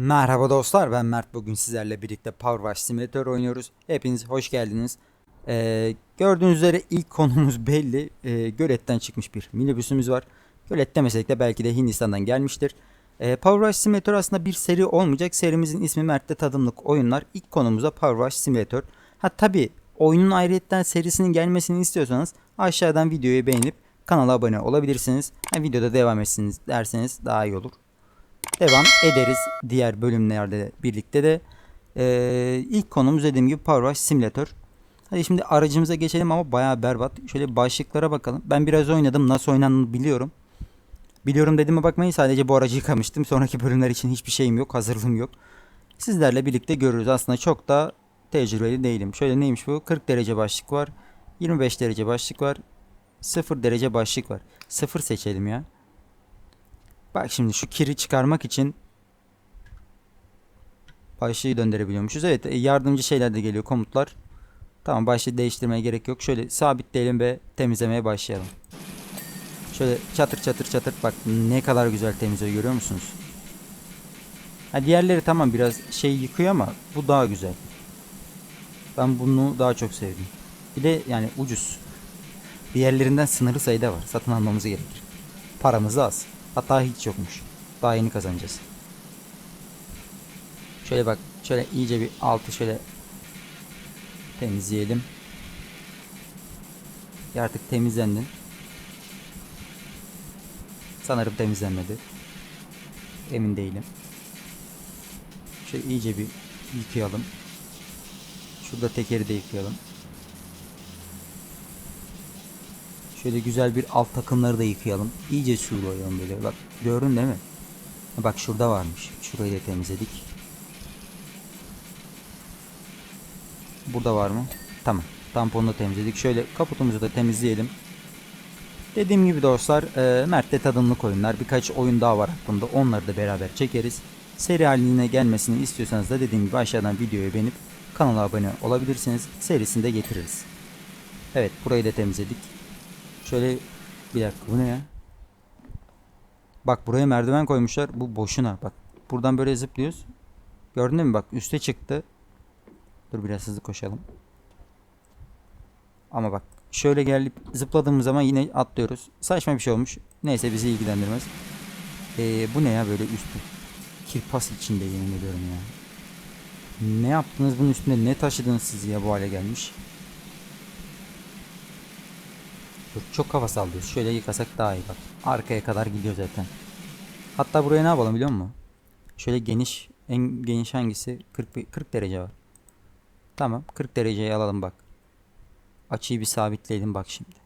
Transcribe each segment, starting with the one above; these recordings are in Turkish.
Merhaba dostlar ben Mert bugün sizlerle birlikte Power Wash Simulator oynuyoruz. Hepiniz hoş geldiniz. Ee, gördüğünüz üzere ilk konumuz belli. Ee, Gölet'ten çıkmış bir minibüsümüz var. Gölet demesek de belki de Hindistan'dan gelmiştir. Ee, Power Wash Simulator aslında bir seri olmayacak. Serimizin ismi Mert'te Tadımlık Oyunlar. İlk konumuz da Power Wash Simulator. Ha tabi oyunun ayrıyetten serisinin gelmesini istiyorsanız aşağıdan videoyu beğenip kanala abone olabilirsiniz. Ha, videoda devam etsiniz derseniz daha iyi olur devam ederiz diğer bölümlerde de birlikte de. Ee, ilk konumuz dediğim gibi Power Simulator. Hadi şimdi aracımıza geçelim ama bayağı berbat. Şöyle başlıklara bakalım. Ben biraz oynadım. Nasıl oynandığını biliyorum. Biliyorum dediğime bakmayın. Sadece bu aracı yıkamıştım. Sonraki bölümler için hiçbir şeyim yok. Hazırlığım yok. Sizlerle birlikte görürüz. Aslında çok da tecrübeli değilim. Şöyle neymiş bu? 40 derece başlık var. 25 derece başlık var. 0 derece başlık var. 0 seçelim ya. Bak şimdi şu kiri çıkarmak için başlığı döndürebiliyormuşuz. Evet e, yardımcı şeyler de geliyor komutlar. Tamam başlığı değiştirmeye gerek yok. Şöyle sabitleyelim ve temizlemeye başlayalım. Şöyle çatır çatır çatır bak ne kadar güzel temizliyor görüyor musunuz? Ha, diğerleri tamam biraz şey yıkıyor ama bu daha güzel. Ben bunu daha çok sevdim. Bir de yani ucuz. Diğerlerinden sınırlı sayıda var. Satın almamız gerekir. Paramız az. Hatta hiç yokmuş. Daha yeni kazanacağız. Şöyle bak. Şöyle iyice bir altı şöyle temizleyelim. Ya artık temizlendin. Sanırım temizlenmedi. Emin değilim. Şöyle iyice bir yıkayalım. Şurada tekeri de yıkayalım. Şöyle güzel bir alt takımları da yıkayalım. İyice suylayalım böyle. Bak gördün değil mi? Bak şurada varmış. Şurayı da temizledik. Burada var mı? Tamam. Tamponu da temizledik. Şöyle kaputumuzu da temizleyelim. Dediğim gibi dostlar e, Mert'te tadımlık oyunlar. Birkaç oyun daha var hakkında. Onları da beraber çekeriz. Seri haline gelmesini istiyorsanız da dediğim gibi aşağıdan videoyu beğenip kanala abone olabilirsiniz. Serisini de getiririz. Evet burayı da temizledik. Şöyle bir dakika bu ne ya? Bak buraya merdiven koymuşlar. Bu boşuna bak. Buradan böyle zıplıyoruz. Gördün mü bak üste çıktı. Dur biraz hızlı koşalım. Ama bak şöyle gelip zıpladığımız zaman yine atlıyoruz. Saçma bir şey olmuş. Neyse bizi ilgilendirmez. Ee, bu ne ya böyle üstü? Kirpas içinde yemin ediyorum ya. Ne yaptınız bunun üstünde ne taşıdınız siz ya bu hale gelmiş. Dur çok kafa sallıyoruz. Şöyle yıkasak daha iyi bak. Arkaya kadar gidiyor zaten. Hatta buraya ne yapalım biliyor musun? Şöyle geniş en geniş hangisi? 40 bir- 40 derece var. Tamam 40 dereceyi alalım bak. Açıyı bir sabitleyelim bak şimdi.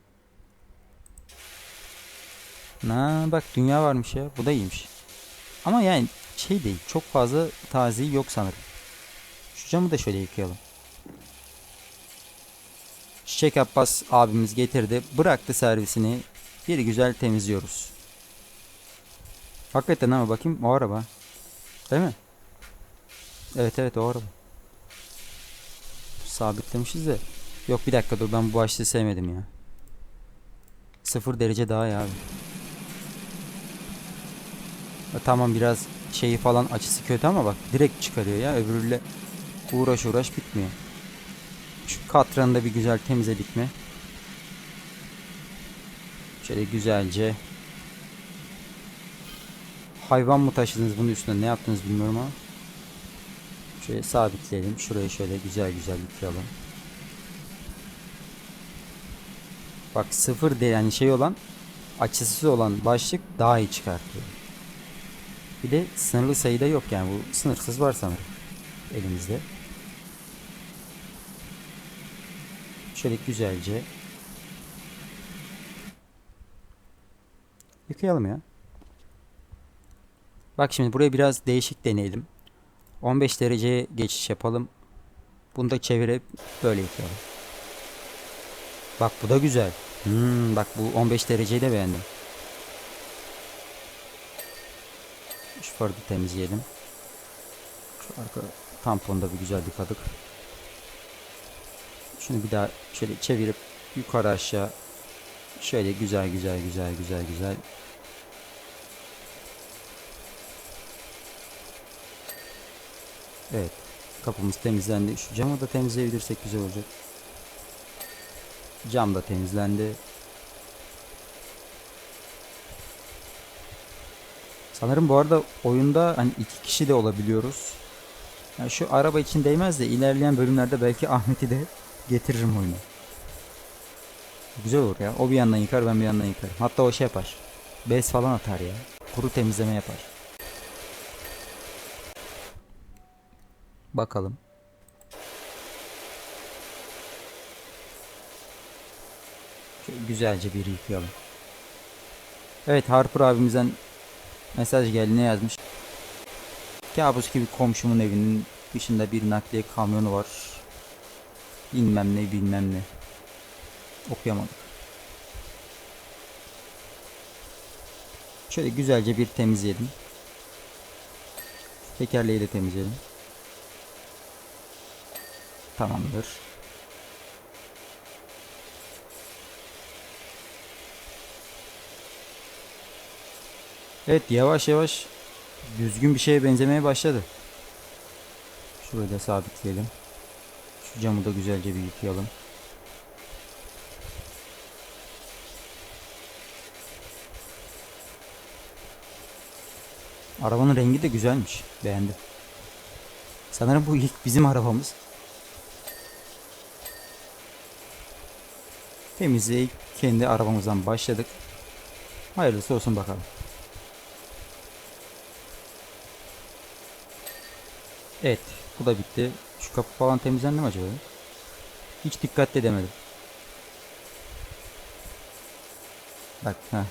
Na bak dünya varmış ya. Bu da iyiymiş. Ama yani şey değil. Çok fazla taziği yok sanırım. Şu camı da şöyle yıkayalım. Çiçek Abbas abimiz getirdi. Bıraktı servisini. Bir güzel temizliyoruz. Hakikaten ama bakayım o araba. Değil mi? Evet evet o araba. Sabitlemişiz de. Yok bir dakika dur ben bu başlığı sevmedim ya. Sıfır derece daha ya abi. E, Tamam biraz şeyi falan açısı kötü ama bak direkt çıkarıyor ya öbürüyle uğraş uğraş bitmiyor. Şu katranı da bir güzel temizledik mi? Şöyle güzelce. Hayvan mı taşıdınız bunun üstüne ne yaptınız bilmiyorum ama. Şöyle sabitleyelim. Şurayı şöyle güzel güzel yıkayalım. Bak sıfır de yani şey olan açısız olan başlık daha iyi çıkartıyor. Bir de sınırlı sayıda yok yani bu sınırsız var sanırım elimizde. Şöyle güzelce yıkayalım ya. Bak şimdi buraya biraz değişik deneyelim. 15 dereceye geçiş yapalım. Bunu da çevirip böyle yıkayalım. Bak bu da güzel. Hmm, bak bu 15 dereceyi de beğendim. Şu farı da temizleyelim. Şu arka tamponu da bir güzel yıkadık. Şunu bir daha şöyle çevirip yukarı aşağı şöyle güzel güzel güzel güzel güzel Evet. Kapımız temizlendi. Şu camı da temizleyebilirsek güzel olacak. Cam da temizlendi. Sanırım bu arada oyunda hani iki kişi de olabiliyoruz. Yani şu araba için değmez de ilerleyen bölümlerde belki Ahmet'i de getiririm oyuna. Güzel olur ya. O bir yandan yıkar ben bir yandan yıkarım. Hatta o şey yapar. Bez falan atar ya. Kuru temizleme yapar. Bakalım. Şöyle güzelce bir yıkayalım. Evet Harper abimizden mesaj geldi ne yazmış? Kabus gibi komşumun evinin dışında bir nakliye kamyonu var. Bilmem ne bilmem ne. Okuyamadık. Şöyle güzelce bir temizleyelim. Tekerleği de temizleyelim. Tamamdır. Evet yavaş yavaş düzgün bir şeye benzemeye başladı. Şurayı da sabitleyelim. Camı da güzelce bir yıkayalım. Arabanın rengi de güzelmiş. Beğendim. Sanırım bu ilk bizim arabamız. Temizliğe kendi arabamızdan başladık. Hayırlısı olsun bakalım. Evet, bu da bitti. Şu kapı falan temizlendi mi acaba? Hiç dikkat edemedim. Bak ha.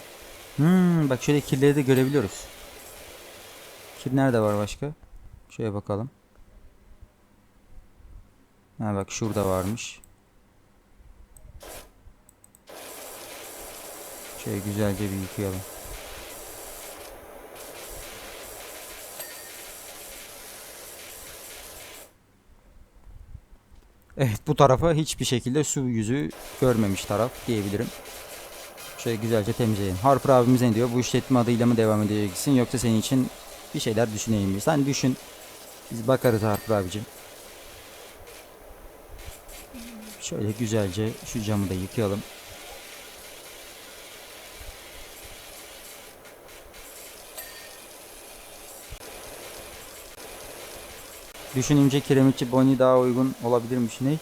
Hmm, bak şöyle kirleri de görebiliyoruz. Kir nerede var başka? Şöyle bakalım. Ha bak şurada varmış. Şöyle güzelce bir yıkayalım. Evet bu tarafa hiçbir şekilde su yüzü görmemiş taraf diyebilirim. Şöyle güzelce temizleyelim. Harper abimiz ne diyor? Bu işletme adıyla mı devam edeceksin yoksa senin için bir şeyler düşüneyim mi? Sen düşün. Biz bakarız Harper abicim. Şöyle güzelce şu camı da yıkayalım. Düşününce kiremitçi Bonnie daha uygun olabilirmiş. Ne?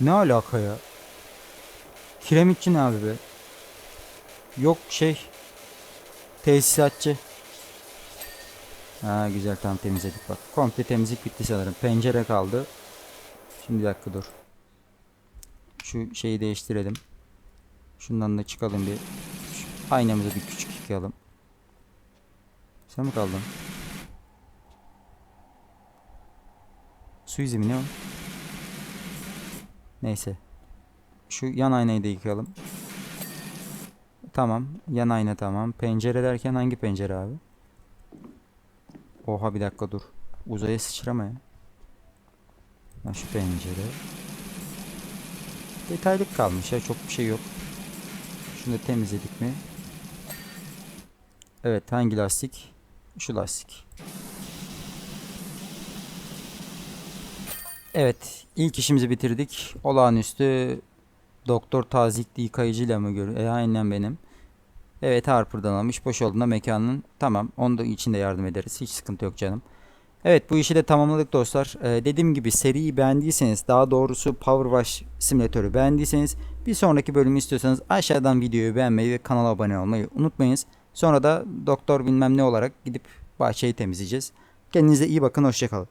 Ne alaka ya? Kiremitçi ne abi be? Yok şey. Tesisatçı. Ha güzel tam temizledik bak. Komple temizlik bitti sanırım. Pencere kaldı. Şimdi bir dakika dur. Şu şeyi değiştirelim. Şundan da çıkalım bir. Aynamızı bir küçük yıkayalım. Sen mi kaldın? Su izi mi ne o? Neyse. Şu yan aynayı da yıkayalım. Tamam. Yan ayna tamam. Pencere derken hangi pencere abi? Oha bir dakika dur. Uzaya sıçrama ya. Ha, şu pencere. Detaylık kalmış ya. Çok bir şey yok. Şunu da temizledik mi? Evet hangi lastik? Şu lastik. Evet, ilk işimizi bitirdik. Olağanüstü doktor tazikli yıkayıcıyla mı görüyor? E, aynen benim. Evet, Harper'dan almış. Boş olduğunda mekanın tamam. Onun da içinde yardım ederiz. Hiç sıkıntı yok canım. Evet, bu işi de tamamladık dostlar. Ee, dediğim gibi seriyi beğendiyseniz, daha doğrusu Power Wash simülatörü beğendiyseniz, bir sonraki bölümü istiyorsanız aşağıdan videoyu beğenmeyi ve kanala abone olmayı unutmayınız. Sonra da doktor bilmem ne olarak gidip bahçeyi temizleyeceğiz. Kendinize iyi bakın, hoşçakalın.